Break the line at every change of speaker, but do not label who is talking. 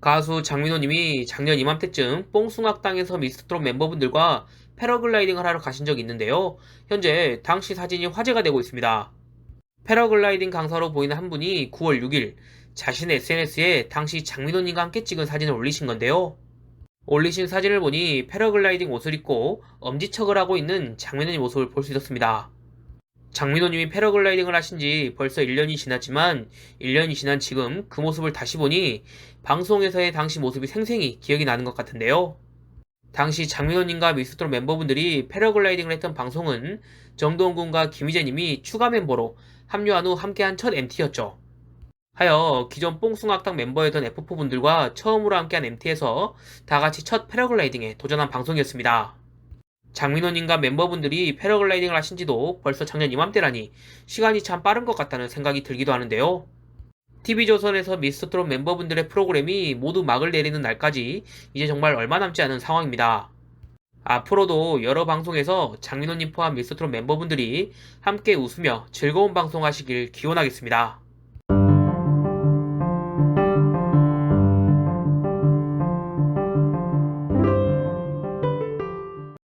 가수 장민호님이 작년 이맘때쯤 뽕숭악당에서 미스트롯 멤버분들과 패러글라이딩을 하러 가신 적이 있는데요. 현재 당시 사진이 화제가 되고 있습니다. 패러글라이딩 강사로 보이는 한 분이 9월 6일 자신의 SNS에 당시 장민호님과 함께 찍은 사진을 올리신 건데요. 올리신 사진을 보니 패러글라이딩 옷을 입고 엄지척을 하고 있는 장민호님 모습을 볼 수 있었습니다. 장민호님이 패러글라이딩을 하신 지 벌써 1년이 지났지만 1년이 지난 지금 그 모습을 다시 보니 방송에서의 당시 모습이 생생히 기억이 나는 것 같은데요. 당시 장민호님과 미스트롯 멤버분들이 패러글라이딩을 했던 방송은 정도원 군과 김희재님이 추가 멤버로 합류한 후 함께한 첫 MT였죠. 하여 기존 뽕숭악당 멤버였던 F4분들과 처음으로 함께한 MT에서 다같이 첫 패러글라이딩에 도전한 방송이었습니다. 장민호님과 멤버분들이 패러글라이딩을 하신 지도 벌써 작년 이맘때라니 시간이 참 빠른 것 같다는 생각이 들기도 하는데요. TV조선에서 미스터트롯 멤버분들의 프로그램이 모두 막을 내리는 날까지 이제 정말 얼마 남지 않은 상황입니다. 앞으로도 여러 방송에서 장민호님 포함 미스터트롯 멤버분들이 함께 웃으며 즐거운 방송 하시길 기원하겠습니다.